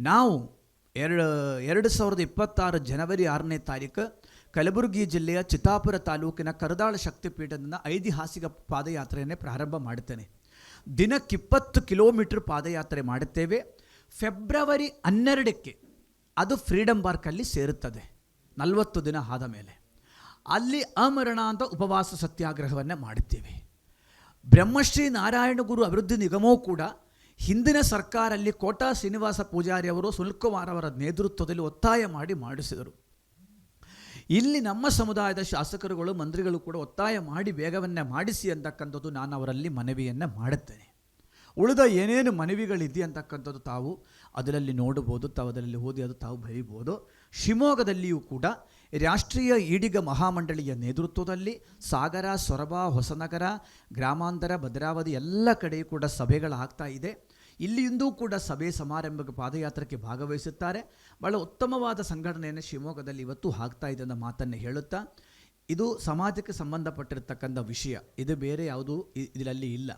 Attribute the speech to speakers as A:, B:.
A: ನಾವು ಎರಡು ಎರಡು ಸಾವಿರದ ಇಪ್ಪತ್ತಾರು ಜನವರಿ ಆರನೇ ತಾರೀಕು ಕಲಬುರಗಿ ಜಿಲ್ಲೆಯ ಚಿತ್ತಾಪುರ ತಾಲೂಕಿನ ಕರದಾಳ ಶಕ್ತಿಪೀಠದಿಂದ ಐತಿಹಾಸಿಕ ಪಾದಯಾತ್ರೆಯನ್ನೇ ಪ್ರಾರಂಭ ಮಾಡುತ್ತೇನೆ. ದಿನಕ್ಕಿಪ್ಪತ್ತು ಕಿಲೋಮೀಟರ್ ಪಾದಯಾತ್ರೆ ಮಾಡುತ್ತೇವೆ. ಫೆಬ್ರವರಿ ಹನ್ನೆರಡಕ್ಕೆ ಅದು ಫ್ರೀಡಮ್ ಪಾರ್ಕಲ್ಲಿ ಸೇರುತ್ತದೆ. ನಲವತ್ತು ದಿನ ಆದ ಮೇಲೆ. ಅಲ್ಲಿ ಅಮರಣ ಅಂತ ಉಪವಾಸ ಸತ್ಯಾಗ್ರಹವನ್ನು ಮಾಡುತ್ತೇವೆ. ಬ್ರಹ್ಮಶ್ರೀ ನಾರಾಯಣ ಗುರು ಅಭಿವೃದ್ಧಿ ನಿಗಮವೂ ಕೂಡ ಹಿಂದಿನ ಸರ್ಕಾರಲ್ಲಿ ಕೋಟಾ ಶ್ರೀನಿವಾಸ ಪೂಜಾರಿ ಅವರು ಸುಲ್ಕುಮಾರ್ ಅವರ ನೇತೃತ್ವದಲ್ಲಿ ಒತ್ತಾಯ ಮಾಡಿ ಮಾಡಿಸಿದರು. ಇಲ್ಲಿ ನಮ್ಮ ಸಮುದಾಯದ ಶಾಸಕರುಗಳು, ಮಂತ್ರಿಗಳು ಕೂಡ ಒತ್ತಾಯ ಮಾಡಿ ಬೇಗವನ್ನೇ ಮಾಡಿಸಿ ಅಂತಕ್ಕಂಥದ್ದು ನಾನು ಅವರಲ್ಲಿ ಮನವಿಯನ್ನು ಮಾಡುತ್ತೇನೆ. ಉಳಿದ ಏನೇನು ಮನವಿಗಳಿದೆ ಅಂತಕ್ಕಂಥದ್ದು ತಾವು ಅದರಲ್ಲಿ ನೋಡಬಹುದು, ತಾವು ಅದರಲ್ಲಿ ಓದಿ ಅದು ತಾವು ಬರೀಬೋದು ಶಿವಮೊಗ್ಗದಲ್ಲಿಯೂ ಕೂಡ ರಾಷ್ಟ್ರೀಯ ಈಡಿಗ ಮಹಾಮಂಡಳಿಯ ನೇತೃತ್ವದಲ್ಲಿ ಸಾಗರ, ಸೊರಬ, ಹೊಸನಗರ, ಗ್ರಾಮಾಂತರ, ಭದ್ರಾವತಿ ಎಲ್ಲ ಕಡೆಯೂ ಕೂಡ ಸಭೆಗಳಾಗ್ತಾ ಇದೆ. ಇಲ್ಲಿಂದೂ ಕೂಡ ಸಭೆ ಸಮಾರಂಭಕ್ಕೆ ಪಾದಯಾತ್ರೆಗೆ ಭಾಗವಹಿಸುತ್ತಾರೆ. ಬಹಳ ಉತ್ತಮವಾದ ಸಂಘಟನೆಯನ್ನು ಶಿವಮೊಗ್ಗದಲ್ಲಿ ಇವತ್ತು ಆಗ್ತಾ ಇದೆ ಅನ್ನೋ ಮಾತನ್ನು ಹೇಳುತ್ತಾ, ಇದು ಸಮಾಜಕ್ಕೆ ಸಂಬಂಧಪಟ್ಟಿರ್ತಕ್ಕಂಥ ವಿಷಯ. ಇದು ಬೇರೆ ಯಾವುದೂ ಇದರಲ್ಲಿ ಇಲ್ಲ.